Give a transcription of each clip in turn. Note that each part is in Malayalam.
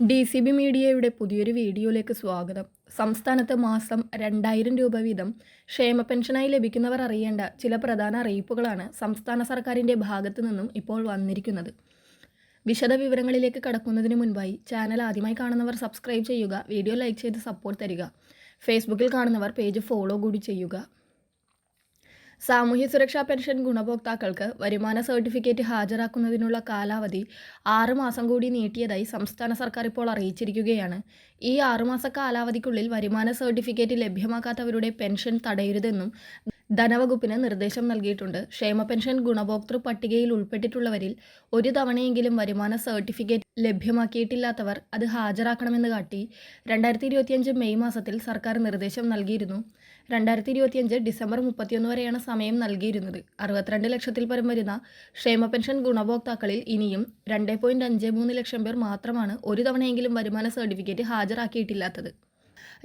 ഡി സി ബി മീഡിയയുടെ പുതിയൊരു വീഡിയോയിലേക്ക് സ്വാഗതം. സംസ്ഥാനത്ത് മാസം രണ്ടായിരം രൂപ വീതം ക്ഷേമ പെൻഷനായി ലഭിക്കുന്നവർ അറിയേണ്ട ചില പ്രധാന അറിയിപ്പുകളാണ് സംസ്ഥാന സർക്കാരിന്റെ ഭാഗത്തു നിന്നും ഇപ്പോൾ വന്നിരിക്കുന്നത്. വിശദ വിവരങ്ങളിലേക്ക് കടക്കുന്നതിന് മുൻപായി ചാനൽ ആദ്യമായി കാണുന്നവർ സബ്സ്ക്രൈബ് ചെയ്യുക വീഡിയോ ലൈക്ക് ചെയ്ത് സപ്പോർട്ട് തരിക. ഫേസ്ബുക്കിൽ കാണുന്നവർ പേജ് ഫോളോ കൂടി ചെയ്യുക. സാമൂഹ്യ സുരക്ഷാ പെൻഷൻ ഗുണഭോക്താക്കൾക്ക് വരുമാന സർട്ടിഫിക്കറ്റ് ഹാജരാക്കുന്നതിനുള്ള കാലാവധി ആറുമാസം കൂടി നീട്ടിയതായി സംസ്ഥാന സർക്കാർ ഇപ്പോൾ അറിയിച്ചിരിക്കുകയാണ്. ഈ ആറുമാസ കാലാവധിക്കുള്ളിൽ വരുമാന സർട്ടിഫിക്കറ്റ് ലഭ്യമാക്കാത്തവരുടെ പെൻഷൻ തടയരുതെന്നും ധനവകുപ്പിന് നിർദ്ദേശം നൽകിയിട്ടുണ്ട്. ക്ഷേമ പെൻഷൻ ഗുണഭോക്തൃ പട്ടികയിൽ ഉൾപ്പെട്ടിട്ടുള്ളവരിൽ ഒരു തവണയെങ്കിലും വരുമാന സർട്ടിഫിക്കറ്റ് ലഭ്യമാക്കിയിട്ടില്ലാത്തവർ അത് ഹാജരാക്കണമെന്ന് കാട്ടി രണ്ടായിരത്തി ഇരുപത്തിയഞ്ച് മെയ് മാസത്തിൽ സർക്കാർ നിർദ്ദേശം നൽകിയിരുന്നു. രണ്ടായിരത്തി ഇരുപത്തിയഞ്ച് ഡിസംബർ മുപ്പത്തിയൊന്ന് വരെയാണ് സമയം നൽകിയിരുന്നത്. അറുപത്തിരണ്ട് ലക്ഷത്തിൽ പരം വരുന്ന ക്ഷേമ പെൻഷൻ ഗുണഭോക്താക്കളിൽ ഇനിയും രണ്ട് പോയിന്റ് അഞ്ച് മൂന്ന് ലക്ഷം പേർ മാത്രമാണ് ഒരു തവണയെങ്കിലും വരുമാന സർട്ടിഫിക്കറ്റ് ഹാജരാക്കിയിട്ടില്ലാത്തത്.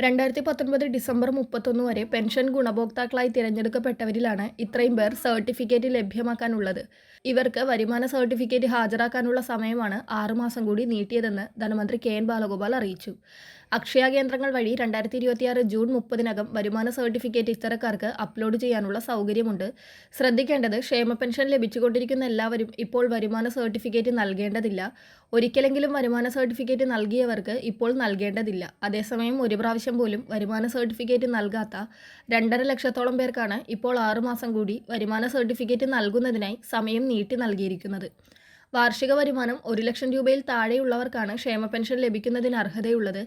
രണ്ടായിരത്തി പത്തൊൻപത് ഡിസംബർ മുപ്പത്തൊന്ന് വരെ പെൻഷൻ ഗുണഭോക്താക്കളായി തിരഞ്ഞെടുക്കപ്പെട്ടവരിലാണ് ഇത്രയും പേർ സർട്ടിഫിക്കറ്റ് ലഭ്യമാക്കാനുള്ളത്. ഇവർക്ക് വരുമാന സർട്ടിഫിക്കറ്റ് ഹാജരാക്കാനുള്ള സമയമാണ് ആറുമാസം കൂടി നീട്ടിയതെന്ന് ധനമന്ത്രി കെ എൻ ബാലഗോപാൽ അറിയിച്ചു. അക്ഷയ കേന്ദ്രങ്ങൾ വഴി രണ്ടായിരത്തി ഇരുപത്തിയാറ് ജൂൺ മുപ്പതിനകം വരുമാന സർട്ടിഫിക്കറ്റ് ഇത്തരക്കാർക്ക് അപ്ലോഡ് ചെയ്യാനുള്ള സൗകര്യമുണ്ട്. ശ്രദ്ധിക്കേണ്ടത് ക്ഷേമ പെൻഷൻ ലഭിച്ചുകൊണ്ടിരിക്കുന്ന എല്ലാവരും ഇപ്പോൾ വരുമാന സർട്ടിഫിക്കറ്റ് നൽകേണ്ടതില്ല. ഒരിക്കലെങ്കിലും വരുമാന സർട്ടിഫിക്കറ്റ് നൽകിയവർക്ക് ഇപ്പോൾ നൽകേണ്ടതില്ല. അതേസമയം ഒരു പ്രാവശ്യം പോലും വരുമാന സർട്ടിഫിക്കറ്റ് നൽകാത്ത രണ്ടര ലക്ഷത്തോളം പേർക്കാണ് ഇപ്പോൾ ആറുമാസം കൂടി വരുമാന സർട്ടിഫിക്കറ്റ് നൽകുന്നതിനായി സമയം നീട്ടി നൽകിയിരിക്കുന്നത്. വാർഷിക വരുമാനം ഒരു ലക്ഷം രൂപയിൽ താഴെയുള്ളവർക്കാണ് ക്ഷേമ പെൻഷൻ ലഭിക്കുന്നതിന് അർഹതയുള്ളത്.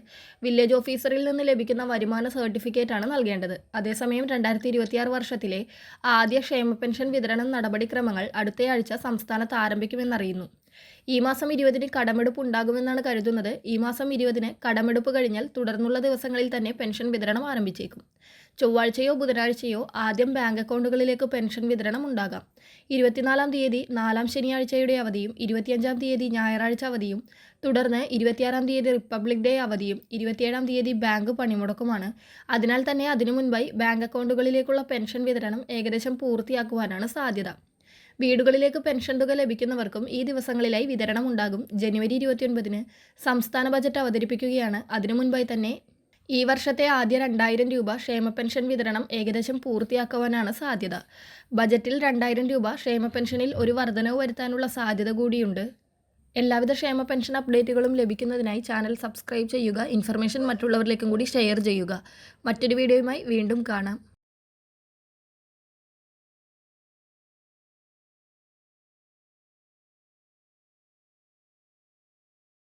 വില്ലേജ് ഓഫീസറിൽ നിന്ന് ലഭിക്കുന്ന വരുമാന സർട്ടിഫിക്കറ്റാണ് നൽകേണ്ടത്. അതേസമയം രണ്ടായിരത്തി ഇരുപത്തിയാറ് വർഷത്തിലെ ആദ്യ ക്ഷേമ പെൻഷൻ വിതരണം നടപടിക്രമങ്ങൾ അടുത്തയാഴ്ച സംസ്ഥാനത്ത് ആരംഭിക്കുമെന്നറിയുന്നു. ഈ മാസം ഇരുപതിന് കടമെടുപ്പ് ഉണ്ടാകുമെന്നാണ് കരുതുന്നത്. ഈ മാസം ഇരുപതിന് കടമെടുപ്പ് കഴിഞ്ഞാൽ തുടർന്നുള്ള ദിവസങ്ങളിൽ തന്നെ പെൻഷൻ വിതരണം ആരംഭിച്ചേക്കും. ചൊവ്വാഴ്ചയോ ബുധനാഴ്ചയോ ആദ്യം ബാങ്ക് അക്കൗണ്ടുകളിലേക്ക് പെൻഷൻ വിതരണം ഉണ്ടാകാം. ഇരുപത്തിനാലാം തീയതി നാലാം ശനിയാഴ്ചയുടെ അവധിയും ഇരുപത്തിയഞ്ചാം തീയതി ഞായറാഴ്ച അവധിയും തുടർന്ന് ഇരുപത്തിയാറാം തീയതി റിപ്പബ്ലിക് ഡേ അവധിയും ഇരുപത്തിയേഴാം തീയതി ബാങ്ക് പണിമുടക്കുമാണ്. അതിനാൽ തന്നെ അതിനു മുൻപായി ബാങ്ക് അക്കൗണ്ടുകളിലേക്കുള്ള പെൻഷൻ വിതരണം ഏകദേശം പൂർത്തിയാക്കുവാനാണ് സാധ്യത. വീടുകളിലേക്ക് പെൻഷൻ തുക ലഭിക്കുന്നവർക്കും ഈ ദിവസങ്ങളിലായി വിതരണം ഉണ്ടാകും. ജനുവരി ഇരുപത്തിയൊൻപതിന് സംസ്ഥാന ബജറ്റ് അവതരിപ്പിക്കുകയാണ്. അതിനു മുൻപായി തന്നെ ഈ വർഷത്തെ ആദ്യ രണ്ടായിരം രൂപ ക്ഷേമ പെൻഷൻ വിതരണം ഏകദേശം പൂർത്തിയാക്കുവാനാണ് സാധ്യത. ബജറ്റിൽ രണ്ടായിരം രൂപ ക്ഷേമ പെൻഷനിൽ ഒരു വർധനവ് വരുത്താനുള്ള സാധ്യത കൂടിയുണ്ട്. എല്ലാവിധ ക്ഷേമ പെൻഷൻ അപ്ഡേറ്റുകളും ലഭിക്കുന്നതിനായി ചാനൽ സബ്സ്ക്രൈബ് ചെയ്യുക ഇൻഫർമേഷൻ മറ്റുള്ളവരിലേക്കും കൂടി ഷെയർ ചെയ്യുക. മറ്റൊരു വീഡിയോയുമായി വീണ്ടും കാണാം.